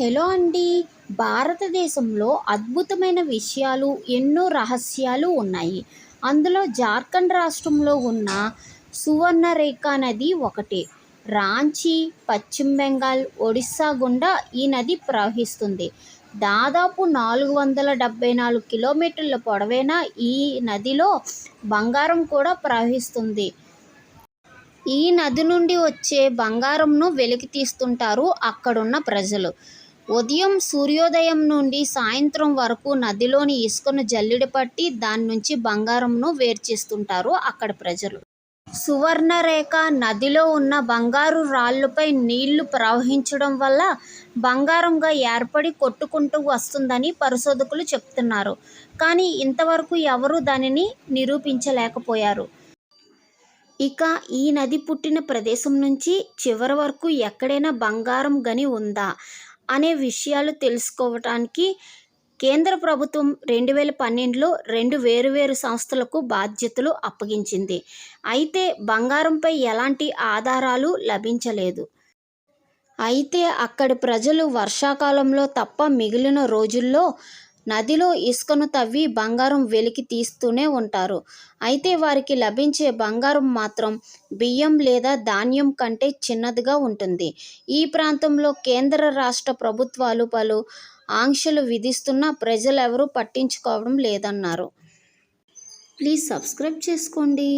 Hello అండి. భారతదేశంలో అద్భుతమైన విషయాలు ఎన్నో రహస్యాలు ఉన్నాయి. అందులో జార్ఖండ్ రాష్ట్రంలో ఉన్న సువర్ణరేఖ నది ఒకటి. రాంచీ పశ్చిమ బెంగాల్ ఒడిస్సా గుండా ఈ నది ప్రవహిస్తుంది. దాదాపు నాలుగు వందల డెబ్భై నాలుగు కిలోమీటర్ల పొడవైన ఈ నదిలో బంగారం కూడా ప్రవహిస్తుంది. ఈ నది నుండి వచ్చే బంగారంను వెలికి తీస్తుంటారు అక్కడున్న ప్రజలు. ఉదయం సూర్యోదయం నుండి సాయంత్రం వరకు నదిలోని ఇసుకను జల్లిడి పట్టి దాని నుంచి బంగారంను వేరు చేస్తుంటారు అక్కడ ప్రజలు. సువర్ణరేఖ నదిలో ఉన్న బంగారు రాళ్ళపై నీళ్ళు ప్రవహించడం వల్ల బంగారంగా ఏర్పడి కొట్టుకుంటూ వస్తుందని పరిశోధకులు చెప్తున్నారు. కానీ ఇంతవరకు ఎవరూ దానిని నిరూపించలేకపోయారు. ఇక ఈ నది పుట్టిన ప్రదేశం నుంచి చివరి వరకు ఎక్కడైనా బంగారం గని ఉందా అనే విషయాలు తెలుసుకోవటానికి కేంద్ర ప్రభుత్వం రెండు వేల పన్నెండులో రెండు వేరువేరు సంస్థలకు బాధ్యతలు అప్పగించింది. అయితే బంగారంపై ఎలాంటి ఆధారాలు లభించలేదు. అయితే అక్కడి ప్రజలు వర్షాకాలంలో తప్ప మిగిలిన రోజుల్లో నదిలో ఇసుకను తవ్వి బంగారం వెలికి తీస్తూనే ఉంటారు. అయితే వారికి లభించే బంగారం మాత్రం బియ్యం లేదా ధాన్యం కంటే చిన్నదిగా ఉంటుంది. ఈ ప్రాంతంలో కేంద్ర రాష్ట్ర ప్రభుత్వాలు పలు ఆంక్షలు విధిస్తున్నా ప్రజలెవరూ పట్టించుకోవడం లేదన్నారు. ప్లీజ్ సబ్స్క్రైబ్ చేసుకోండి.